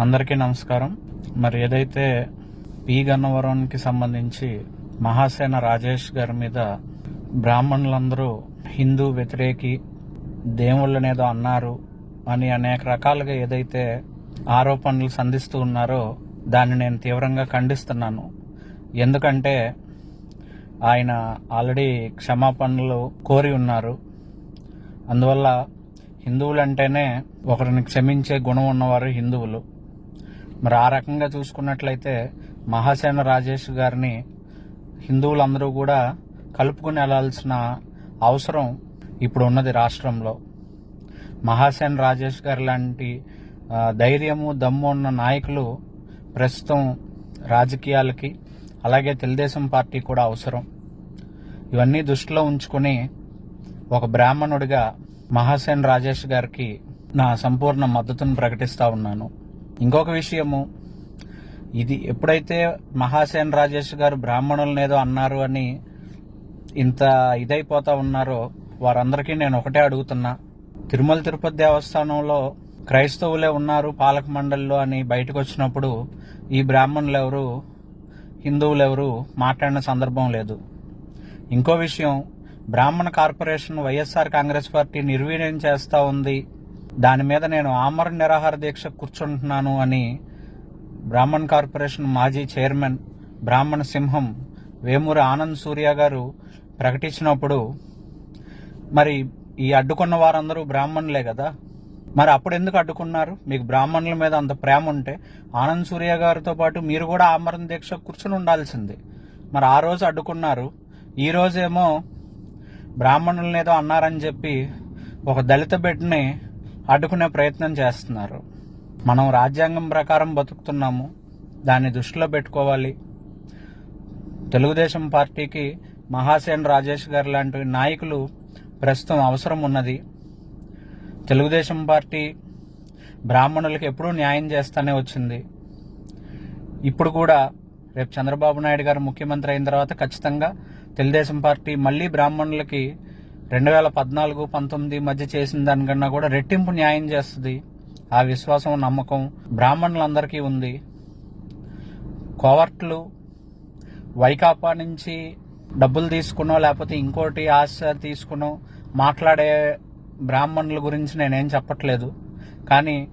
అందరికీ నమస్కారం. మరి ఏదైతే పి గన్నవరానికి సంబంధించి మహాసేన రాజేష్ గారి మీద బ్రాహ్మణులందరూ హిందూ వ్యతిరేకి దేవుళ్ళనేదో అన్నారు అని అనేక రకాలుగా ఏదైతే ఆరోపణలు సంధిస్తూ ఉన్నారో దాన్ని నేను తీవ్రంగా ఖండిస్తున్నాను. ఎందుకంటే ఆయన ఆల్రెడీ క్షమాపణలు కోరి ఉన్నారు. అందువల్ల హిందువులంటేనే ఒకరిని క్షమించే గుణం ఉన్నవారు హిందువులు. మరి ఆ రకంగా చూసుకున్నట్లయితే మహాసేన రాజేష్ గారిని హిందువులందరూ కూడా కలుపుకుని వెళ్ళాల్సిన అవసరం ఇప్పుడు ఉన్నది రాష్ట్రంలో. మహాసేన రాజేష్ గారు లాంటి ధైర్యము దమ్ము ఉన్న నాయకులు ప్రస్తుతం రాజకీయాలకి అలాగే తెలుగుదేశం పార్టీ కూడా అవసరం. ఇవన్నీ దృష్టిలో ఉంచుకుని ఒక బ్రాహ్మణుడిగా మహాసేన్ రాజేష్ గారికి నా సంపూర్ణ మద్దతును ప్రకటిస్తా ఉన్నాను. ఇంకొక విషయము ఇది ఎప్పుడైతే మహాసేన్ రాజేష్ గారు బ్రాహ్మణులనేదో అన్నారు అని ఇంత ఇదైపోతా ఉన్నారో వారందరికీ నేను ఒకటే అడుగుతున్నా. తిరుమల తిరుపతి దేవస్థానంలో క్రైస్తవులే ఉన్నారు పాలక మండలిలో అని బయటకు వచ్చినప్పుడు ఈ బ్రాహ్మణులు ఎవరు హిందువులు ఎవరు మాట్లాడిన సందర్భం లేదు. ఇంకో విషయం బ్రాహ్మణ కార్పొరేషన్ వైఎస్ఆర్ కాంగ్రెస్ పార్టీ నిర్వీర్యం చేస్తూ ఉంది. దాని మీద నేను ఆమరణ నిరాహార దీక్ష కూర్చుంటున్నాను అని బ్రాహ్మణ్ కార్పొరేషన్ మాజీ చైర్మన్ బ్రాహ్మణ సింహం వేమూరి ఆనంద్ సూర్య గారు ప్రకటించినప్పుడు మరి ఈ అడ్డుకున్న వారందరూ బ్రాహ్మణులే కదా? మరి అప్పుడు ఎందుకు అడ్డుకున్నారు? మీకు బ్రాహ్మణుల మీద అంత ప్రేమ ఉంటే ఆనంద్ సూర్య గారితో పాటు మీరు కూడా ఆమరణ దీక్ష కూర్చుని ఉండాల్సింది. మరి ఆ రోజు అడ్డుకున్నారు. ఈ రోజేమో బ్రాహ్మణులనిదో అన్నారని చెప్పి ఒక దళిత బిడ్డని అడ్డుకునే ప్రయత్నం చేస్తున్నారు. మనం రాజ్యాంగం ప్రకారం బతుకుతున్నాము. దాన్ని దృష్టిలో పెట్టుకోవాలి. తెలుగుదేశం పార్టీకి మహాసేన్ రాజేష్ గారు లాంటి నాయకులు ప్రస్తుతం అవసరం ఉన్నది. తెలుగుదేశం పార్టీ బ్రాహ్మణులకు ఎప్పుడూ న్యాయం చేస్తానే వచ్చింది. ఇప్పుడు కూడా రేపు చంద్రబాబు నాయుడు గారు ముఖ్యమంత్రి అయిన తర్వాత ఖచ్చితంగా తెలుగుదేశం పార్టీ మళ్ళీ బ్రాహ్మణులకి రెండు వేల పద్నాలుగు పంతొమ్మిది మధ్య చేసిన దానికన్నా కూడా రెట్టింపు న్యాయం చేస్తుంది. ఆ విశ్వాసం నమ్మకం బ్రాహ్మణులందరికీ ఉంది. కోవర్ట్లు వైకాపా నుంచి డబ్బులు తీసుకునో లేకపోతే ఇంకోటి ఆశ తీసుకునో మాట్లాడే బ్రాహ్మణుల గురించి నేనేం చెప్పట్లేదు. కానీ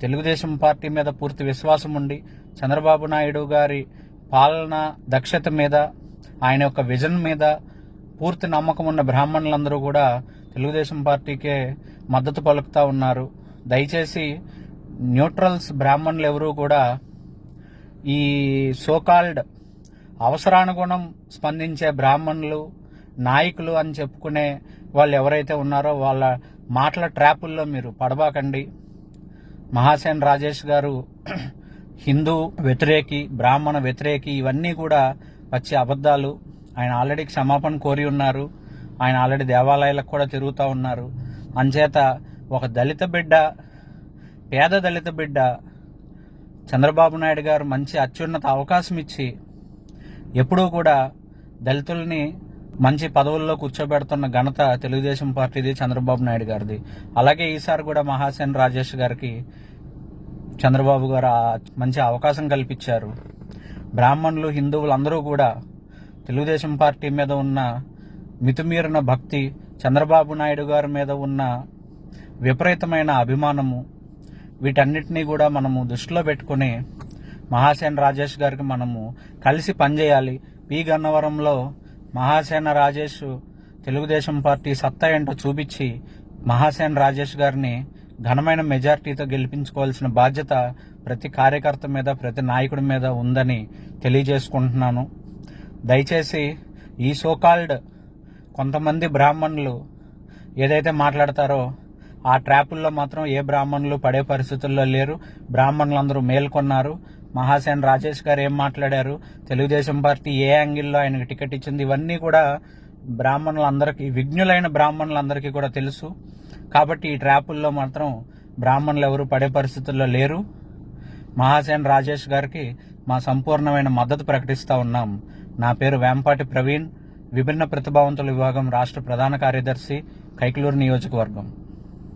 తెలుగుదేశం పార్టీ మీద పూర్తి విశ్వాసం ఉండి చంద్రబాబు నాయుడు గారి పాలన దక్షత మీద ఆయన యొక్క విజన్ మీద పూర్తి నమ్మకం ఉన్న బ్రాహ్మణులందరూ కూడా తెలుగుదేశం పార్టీకే మద్దతు పలుకుతా ఉన్నారు. దయచేసి న్యూట్రల్స్ బ్రాహ్మణులు ఎవరూ కూడా ఈ సోకాల్డ్ అవసరానుగుణం స్పందించే బ్రాహ్మణులు నాయకులు అని చెప్పుకునే వాళ్ళు ఎవరైతే ఉన్నారో వాళ్ళ మాటల ట్రాపుల్లో మీరు పడబాకండి. మహాసేన్ రాజేష్ గారు హిందూ వ్యతిరేకి బ్రాహ్మణ వ్యతిరేకి ఇవన్నీ కూడా వచ్చే అబద్ధాలు. ఆయన ఆల్రెడీ క్షమాపణ కోరి ఉన్నారు. ఆయన ఆల్రెడీ దేవాలయాలకు కూడా తిరుగుతూ ఉన్నారు. అంచేత ఒక దళిత బిడ్డ పేద దళిత బిడ్డ చంద్రబాబు నాయుడు గారు మంచి అత్యున్నత అవకాశం ఇచ్చి ఎప్పుడూ కూడా దళితుల్ని మంచి పదవుల్లో కూర్చోబెడుతున్న ఘనత తెలుగుదేశం పార్టీది చంద్రబాబు నాయుడు గారిది. అలాగే ఈసారి కూడా మహాసేన్ రాజేష్ గారికి చంద్రబాబు గారు మంచి అవకాశం కల్పించారు. బ్రాహ్మణులు హిందువులు అందరూ కూడా తెలుగుదేశం పార్టీ మీద ఉన్న మితిమీరిన భక్తి చంద్రబాబు నాయుడు గారి మీద ఉన్న విపరీతమైన అభిమానము వీటన్నిటినీ కూడా మనము దృష్టిలో పెట్టుకుని మహాసేన రాజేష్ గారికి మనము కలిసి పనిచేయాలి. పి. గన్నవరంలో మహాసేన రాజేష్ తెలుగుదేశం పార్టీ సత్తా ఏంటో చూపించి మహాసేన రాజేష్ గారిని ఘనమైన మెజార్టీతో గెలిపించుకోవాల్సిన బాధ్యత ప్రతి కార్యకర్త మీద ప్రతి నాయకుడి మీద ఉందని తెలియజేసుకుంటున్నాను. దయచేసి ఈ సోకాల్డ్ కొంతమంది బ్రాహ్మణులు ఏదైతే మాట్లాడతారో ఆ ట్రాపుల్లో మాత్రం ఏ బ్రాహ్మణులు పడే పరిస్థితుల్లో లేరు. బ్రాహ్మణులందరూ మేల్కొన్నారు. మహాసేన్ రాజేష్ గారు ఏం మాట్లాడారు? తెలుగుదేశం పార్టీ ఏ యాంగిల్లో ఆయనకు టికెట్ ఇచ్చింది? ఇవన్నీ కూడా బ్రాహ్మణులందరికీ విజ్ఞులైన బ్రాహ్మణులందరికీ కూడా తెలుసు. కాబట్టి ఈ ట్రాపుల్లో మాత్రం బ్రాహ్మణులు ఎవరు పడే పరిస్థితుల్లో లేరు. మహాసేన్ రాజేష్ గారికి మా సంపూర్ణమైన మద్దతు ప్రకటిస్తా ఉన్నాం. నా పేరు వేంపాటి ప్రవీణ్. విభిన్న ప్రతిభావంతుల విభాగం రాష్ట్ర ప్రధాన కార్యదర్శి కైకలూరు నియోజకవర్గం.